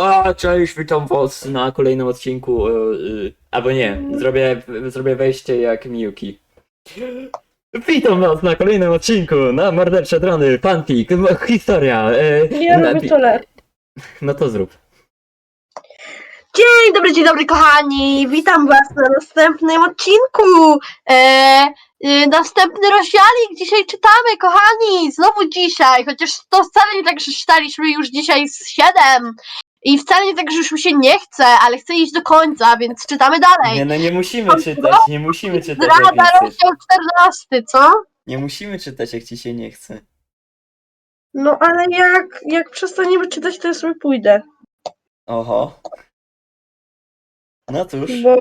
A, cześć, witam was na kolejnym odcinku. e, e, albo nie, zrobię, zrobię wejście jak Miyuki. Witam was na kolejnym odcinku na Mordercze Drony, Fanfic, m- historia. E, Ja na- robię lepiej. No to zrób. Dzień dobry, dzień dobry kochani! Witam was na następnym odcinku! E, e, następny rozdziałik dzisiaj czytamy, kochani! Znowu dzisiaj, chociaż to wcale nie tak, że czytaliśmy już dzisiaj z 7 i wcale nie tak, że już mi się nie chce, ale chcę iść do końca, więc czytamy dalej. Nie, no nie musimy czytać, nie musimy czytać jak Zdrada nie chcesz. rozdział 14, co? Nie musimy czytać jak ci się nie chce. No ale jak, jak przestaniemy czytać, to ja sobie pójdę. Oho. No cóż. Bo...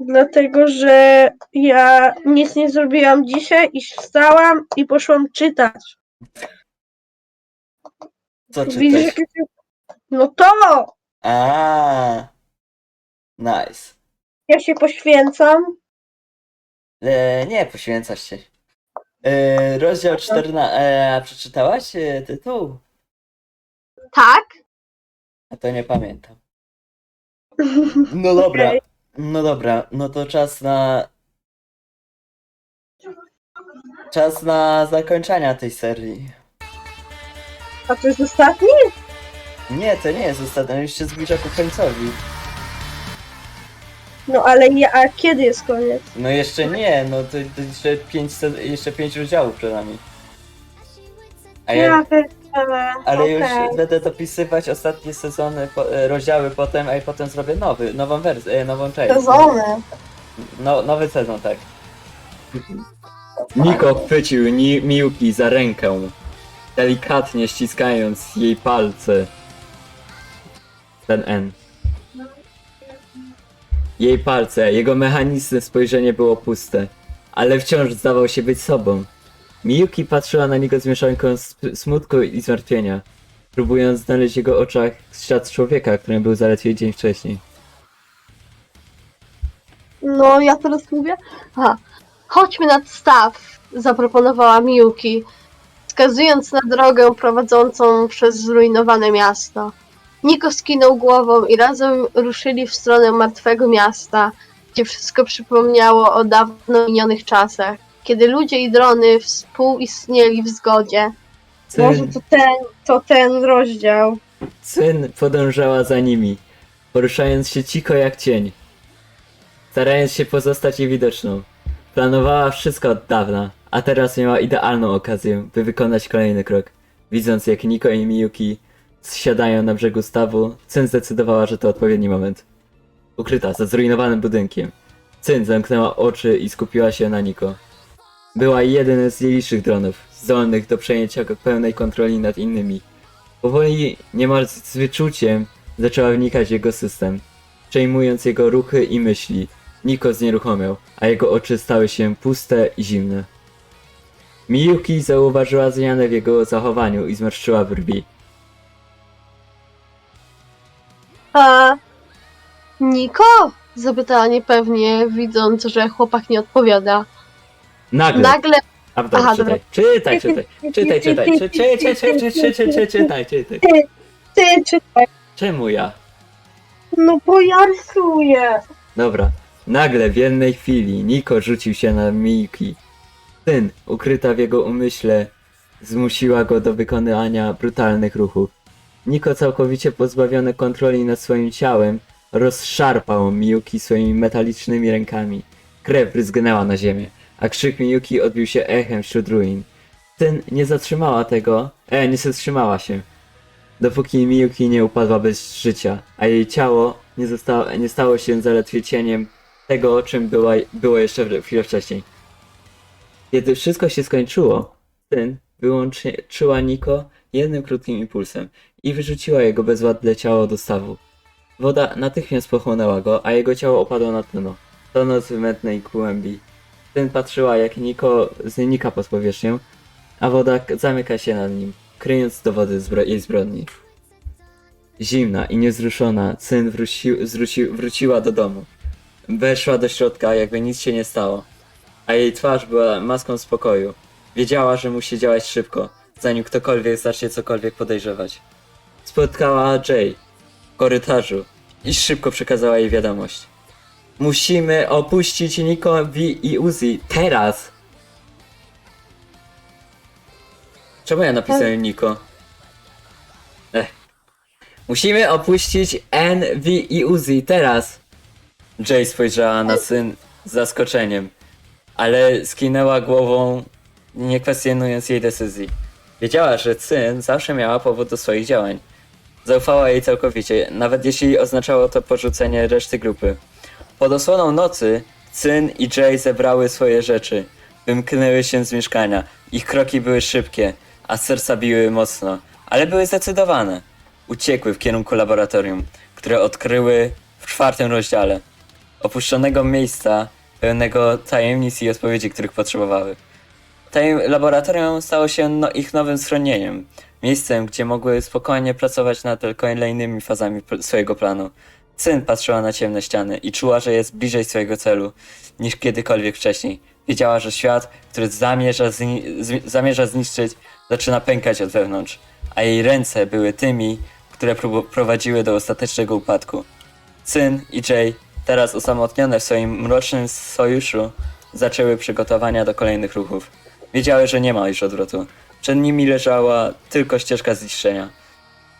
Dlatego, że ja nic nie zrobiłam dzisiaj i wstałam i poszłam czytać. Co Widzisz, jakie... No to! A, Nice. Ja się poświęcam. E, nie, poświęcasz się. E, rozdział 14. E, a przeczytałaś e, tytuł? Tak? A to nie pamiętam. No dobra. Okej. No dobra, no to czas na. Czas na zakończenia tej serii. A to jest ostatni? Nie, to nie jest ostatni, on już się zbliża ku końcowi. No ale ja, a kiedy jest koniec? No jeszcze nie, no to, to jeszcze, pięć, se- jeszcze pięć rozdziałów przed nami. A ja, ale okej. już będę dopisywać ostatnie sezony, po, e, rozdziały potem, a i potem zrobię nowy, nową wersję, nową część. Sezony. No, nowy sezon, tak. Niko chwycił Ni- Miyuki za rękę, delikatnie ściskając jej palce. Ten N. Jej palce, jego mechaniczne spojrzenie było puste, ale wciąż zdawał się być sobą. Miyuki patrzyła na niego z mieszanką smutku i zmartwienia, próbując znaleźć w jego oczach świat człowieka, którym był zaledwie dzień wcześniej. No, ja teraz mówię. Chodźmy nad staw, zaproponowała Miuki, wskazując na drogę prowadzącą przez zrujnowane miasto. Niko skinął głową i razem ruszyli w stronę martwego miasta, gdzie wszystko przypomniało o dawno minionych czasach, kiedy ludzie i drony współistnieli w zgodzie. Może to ten, to ten rozdział. Syn podążała za nimi, poruszając się cicho jak cień. Starając się pozostać niewidoczną. Planowała wszystko od dawna, a teraz miała idealną okazję, by wykonać kolejny krok. Widząc jak Niko i Miyuki zsiadają na brzegu stawu, Cyn zdecydowała, że to odpowiedni moment. Ukryta za zrujnowanym budynkiem. Cyn zamknęła oczy i skupiła się na Niko. Była jedynym z licznych dronów, zdolnych do przejęcia pełnej kontroli nad innymi. Powoli, niemal z wyczuciem, zaczęła wnikać w jego system, przejmując jego ruchy i myśli. Niko znieruchomiał, a jego oczy stały się puste i zimne. Miyuki zauważyła zmianę w jego zachowaniu i zmarszczyła brwi. A Niko? Zapytała niepewnie, widząc, że chłopak nie odpowiada. Nagle. Nagle A dobra, Aha, czytaj. czytaj, czytaj, czytaj, czytaj, czytaj, czytaj, czytaj, czytaj, czytaj, czytaj, czytaj. ty czytaj. Czemu ja? No bo ja rysuję. Dobra. Nagle w jednej chwili Niko rzucił się na Miyuki. Syn, ukryta w jego umyśle, zmusiła go do wykonywania brutalnych ruchów. Niko całkowicie pozbawiony kontroli nad swoim ciałem, rozszarpał Miyuki swoimi metalicznymi rękami. Krew bryzgnęła na ziemię, a krzyk Miyuki odbił się echem wśród ruin. Syn nie zatrzymała tego, e, nie zatrzymała się. Dopóki Miyuki nie upadła bez życia, a jej ciało nie, zostało, nie stało się zaledwie cieniem tego, czym była, było jeszcze chwilę wcześniej. Kiedy wszystko się skończyło, syn wyłączyła Niko jednym krótkim impulsem i wyrzuciła jego bezładne ciało do stawu. Woda natychmiast pochłonęła go, a jego ciało opadło na dno, tonąc w mętnej głębi. Syn patrzyła, jak Niko znika pod powierzchnią, a woda zamyka się nad nim, kryjąc dowody zbro- jej zbrodni. Zimna i niezruszona, syn wróci, zwróci, wróciła do domu. Weszła do środka, jakby nic się nie stało, a jej twarz była maską spokoju. Wiedziała, że musi działać szybko, zanim ktokolwiek zacznie cokolwiek podejrzewać. spotkała Jay w korytarzu i szybko przekazała jej wiadomość. Musimy opuścić Nikowi i Uzi teraz! Czemu ja napisałem Niko? Ech. Musimy opuścić N, V i Uzi teraz! Jay spojrzała na syn z zaskoczeniem, ale skinęła głową, nie kwestionując jej decyzji. Wiedziała, że syn zawsze miała powód do swoich działań. Zaufała jej całkowicie, nawet jeśli oznaczało to porzucenie reszty grupy. Pod osłoną nocy Cyn i Jay zebrały swoje rzeczy. Wymknęły się z mieszkania. Ich kroki były szybkie, a serca biły mocno, ale były zdecydowane. Uciekły w kierunku laboratorium, które odkryły w czwartym rozdziale. Opuszczonego miejsca, pełnego tajemnic i odpowiedzi, których potrzebowały. Tajem laboratorium stało się no, ich nowym schronieniem. Miejscem, gdzie mogły spokojnie pracować nad kolejnymi fazami swojego planu. Cyn patrzyła na ciemne ściany i czuła, że jest bliżej swojego celu niż kiedykolwiek wcześniej. Wiedziała, że świat, który zamierza, zni- zamierza zniszczyć, zaczyna pękać od wewnątrz, a jej ręce były tymi, które prowadziły do ostatecznego upadku. Cyn i Jay, teraz osamotnione w swoim mrocznym sojuszu, zaczęły przygotowania do kolejnych ruchów. Wiedziały, że nie ma już odwrotu. Przed nimi leżała tylko ścieżka zniszczenia,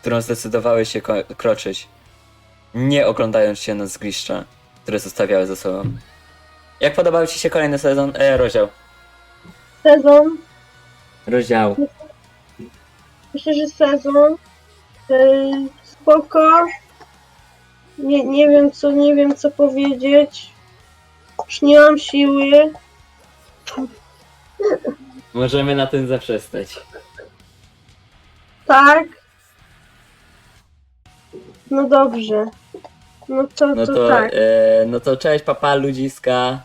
którą zdecydowały się ko- kroczyć, nie oglądając się na zgliszcza, które zostawiały za sobą. Jak podobał Ci się kolejny sezon, e, rozdział? Sezon, Rozdział. myślę, że sezon. Yy, spoko. Nie, nie wiem co, nie wiem co powiedzieć. Już nie mam siły. Możemy na tym zaprzestać. Tak. No dobrze. No to, No to, to, tak. e, no to cześć papa ludziska.